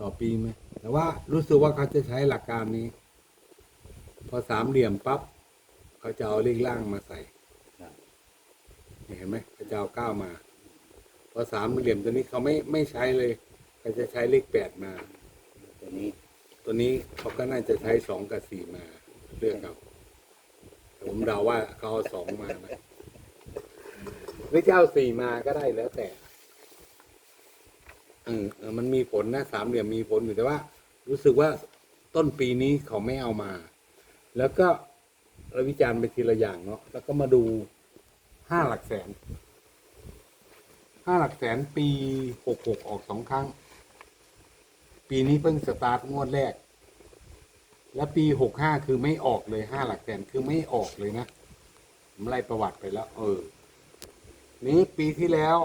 ต่อปีไหมแต่ว่ารู้สึกว่าเขาจะใช้หลักการนี้ พอสามเหลี่ยมปั๊บเขาจะเอาเลขล่างมาใส่ครับเห็นไหมเขาจะเอาเก้ามา พอสามเหลี่ยมตัวนี้เขาไม่ไม่ใช้เลยเขาจะใช้เลขแปดมา ตัวนี้ ตัวนี้เขาก็น่าจะใช้สองกับสี่มาเลือกเอาแต่ผมเดาว่าเขาเอาสองมาไหมหรือจะเอาสี่มาก็ได้แล้วแต่ เออเออมันมีผลนะสามเหลี่ยมมีผลอยู่แต่ว่า รู้สึกว่าต้นปีนี้เขาไม่เอามา แล้วก็เราวิจารณ์ไปทีละอย่างเนาะแล้วก็มาดูห้าหลักแสนห้าหลักแสนปีหกหกออกสองครั้ง ปีนี้เพิ่งสตาร์ทงวดแรก และปีหกห้าคือไม่ออกเลยห้าหลักแสนคือไม่ออกเลยนะผมไล่ประวัติไปแล้ว เออ นี้ปีที่แล้ว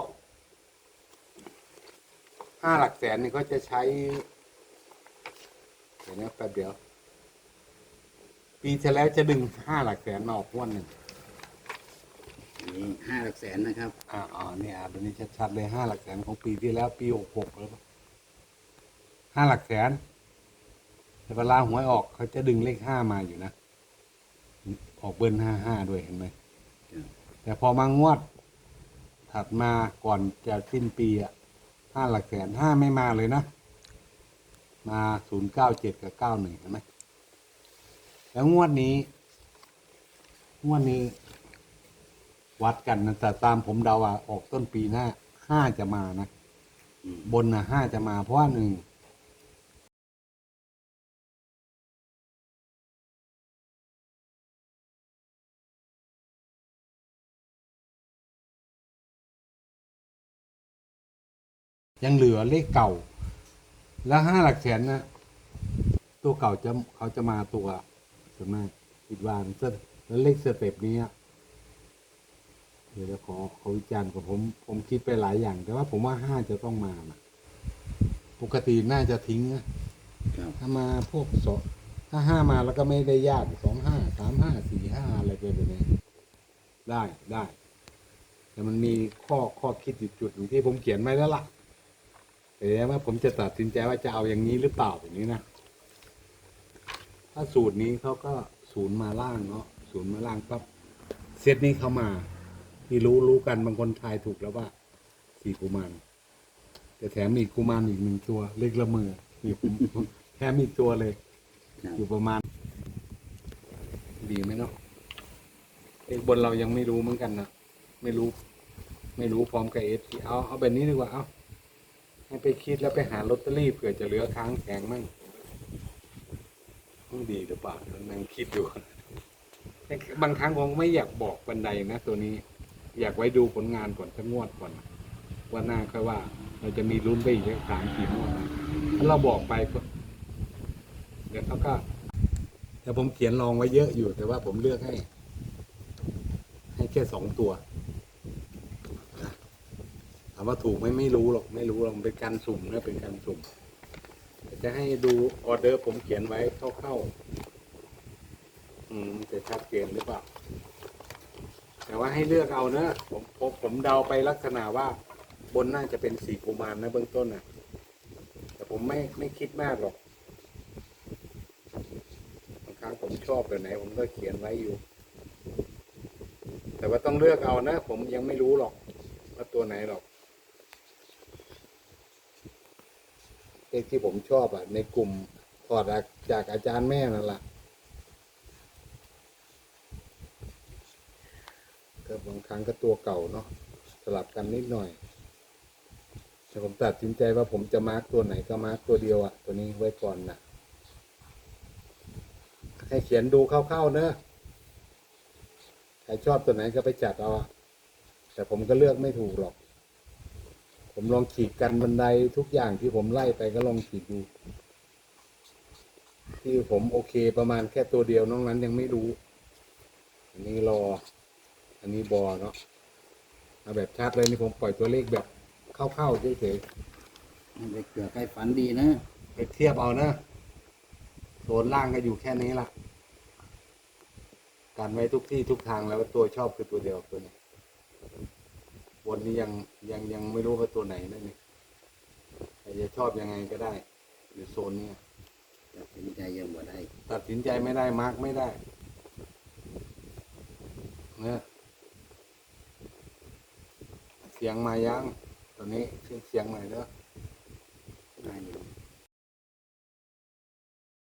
ห้าหลักแสนนี่เขาจะใช้เดี๋ยวนะแป๊บเดียว ปีที่แล้วจะดึงห้าหลักแสนมาออกงวดหนึ่งอันนี้ห้าหลักแสนนะครับ อ่าอ่าเนี่ยตัวนี้ชัดๆเลยห้าหลักแสนของปีที่แล้ว ปีหกหกแล้วปะห้าหลักแสนแต่เวลาหวยออกเขาจะดึงเลขห้ามาอยู่นะ ออกเบิ้ลห้าห้าด้วยเห็นไหมครับแต่พอมางวด ถัดมาก่อนจะสิ้นปีอะ ห้าหลักแสนห้าไม่มาเลยนะ มาศูนย์เก้าเจ็ดกับเก้าหนึ่งเห็นไหมแล้วงวดนี้ งวดนี้ วัดกันนะแต่ตามผมเดาว่าออกต้นปีหน้าห้าจะมานะอืมบนนะห้าจะมาเพราะว่าหนึ่ง ยังเหลือเลขเก่า แล้วห้าหลักแสนนะตัวเก่าจะเขาจะมาตัวส่วนมากคิดว่านะแล้วเลขสเต็ปนี้อะเดี๋ยวจะขอขอวิจารณ์กับผม ผมคิดไปหลายอย่าง แต่ว่าผมว่าห้าจะต้องมานะปกติน่าจะทิ้งนะครับถ้ามาพวกสองถ้าห้ามาแล้วก็ไม่ได้ยากสองห้าสามห้าสี่ห้าอะไรไปแบบนี้ได้ได้แต่มันมีข้อข้อคิดอยู่จุดหนึ่งที่ผมเขียนไว้แล้วล่ะ แต่ว่าผมจะตัดสินใจว่าจะเอาอย่างนี้หรือเปล่าแบบนี้นะ ถ้าสูตรนี้เขาก็ศูนย์มาล่างเนาะศูนย์มาล่างปั๊บเซตนี้เขามา ที่รู้รู้กันบางคนทายถูกแล้วว่าสี่กุมารจะแถมอีกกุมารอีกหนึ่งตัว เล็กละเมือนี่ผมแถมอีกตัวเลยครับอยู่ประมาณ ดีไหมเนาะเอกบนเรายังไม่รู้เหมือนกันนะไม่รู้ ไม่รู้พร้อมกับเอสเอาเอาแบบนี้ดีกว่าเอา ให้ไปคิดแล้วไปหาลอตเตอรี่เผื่อจะเหลือค้างแข็งมั่งดีหรือเปล่านั่งคิดอยู่บางครั้งผมไม่อยากบอกบันไดนะตัวนี้ อยากไว้ดูผลงานก่อนสักงวดก่อน ว่าหน้าค่อยว่า เราจะมีลุ้นไปอีกสามสี่งวดนะถ้าเราบอกไปเดี๋ยวเขาก็แต่ผมเขียนรองไว้เยอะอยู่แต่ว่าผมเลือกให้ ให้แค่สองตัวามว่าถูกไหมไม่รู้หรอกไม่รู้หรอกเป็นการสุ่มนะเป็นการสุ่มจะให้ดูออเดอร์ผมเขียนไว้เข้าๆอืมจะชัดเจนหรือเปล่าแต่ว่าให้เลือกเอาเนอะผมผมผมเดาไปลักษณะว่าบนน่าจะเป็นสีกุมารนะเบื้องต้นนะแต่ผมไม่ไม่คิดมากหรอกบางครั้งผมชอบแบบไหน ผมก็เขียนไว้อยู่ แต่ว่าต้องเลือกเอานะ ผมยังไม่รู้หรอกว่าตัวไหนหรอก เลขที่ผมชอบอะ ในกลุ่มถอดจากอาจารย์แม่นั่นแหละก็บางครั้งก็ตัวเก่าเนาะสลับกันนิดหน่อยแต่ผมตัดสินใจว่าผมจะมาร์กตัวไหนก็มาร์กตัวเดียวอะตัวนี้ไว้ก่อนนะให้เขียนดูคร่าวๆเนอะใครชอบตัวไหนก็ไปจัดเอาแต่ผมก็เลือกไม่ถูกหรอก ผมลองขีดกันบันไดทุกอย่างที่ผมไล่ไปก็ลองขีดดู ที่ผมโอเคประมาณแค่ตัวเดียวนอกนั้นยังไม่รู้ อันนี้รอ อันนี้บอเนาะเอาแบบชัดเลยนี่ผมปล่อยตัวเลขแบบเข้าๆเฉยๆไปเผื่อใครฝันดีนะไปเทียบเอานะโซนล่างก็อยู่แค่นี้ละการไว้ทุกที่ทุกทางแล้วว่าตัวชอบคือตัวเดียวตัวนี้ บนนี้ยังยังยังไม่รู้ว่าตัวไหนนั่นนี่ใครจะชอบยังไงก็ได้อยู่โซนนี้ตัดสินใจยังบ่ได้ตัดสินใจไม่ได้มาร์กไม่ได้เนี่ยเสียงมายังตอนนี้เสียงเสียงหน่อยเด้อ